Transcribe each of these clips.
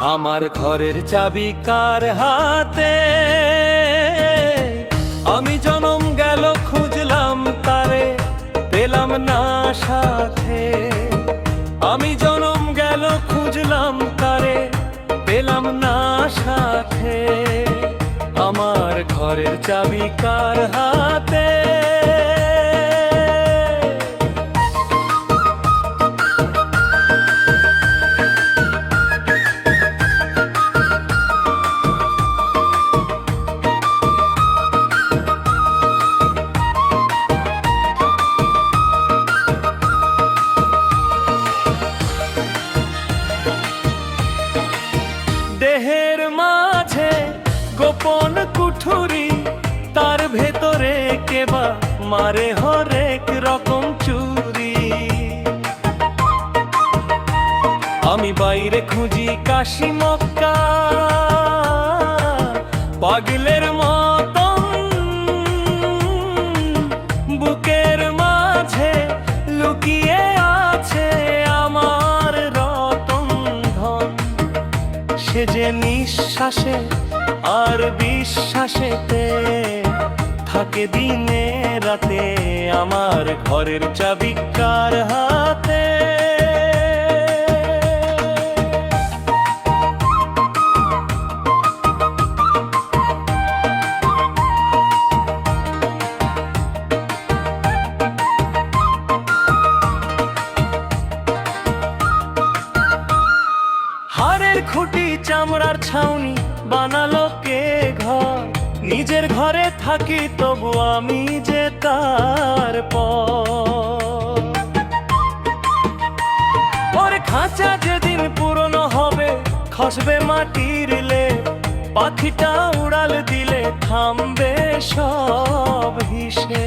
আমার ঘরের চাবি কার হাতে? আমি জনম গেল, খুঁজলাম তারে, পেলাম না সাথে। আমি জনম গেল, খুঁজলাম তারে, পেলাম না সাথে। আমার ঘরের চাবি কার হাতে? দেহের মাঝে গোপন কুঠুরি, তার ভেতরে কেবা মারে হরেক রকম চুরি। আমি বাইরে খুঁজি কাশি সে যে নিঃশ্বাসে আর বিশ্বাসেতে থাকে দিনে রাতে আমার ঘরের চাবিকার হাতে? খুঁটি, চামড়ার ছাউনি বানালো কে ঘর? নিজের ঘরে থাকি তবু আমি যে তার পর। খাঁচা যেদিন পুরনো হবে, খসবে মাটির লে পাখিটা উড়াল দিলে থামবে সব হিসে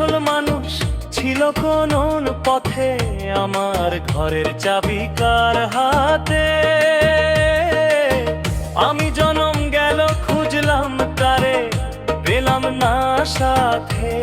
আসল মানুষ ছিল কোন পথে আমার ঘরের চাবি কার হাতে? আমি জনম গেল খুঁজলাম তারে, পেলাম না সাথে।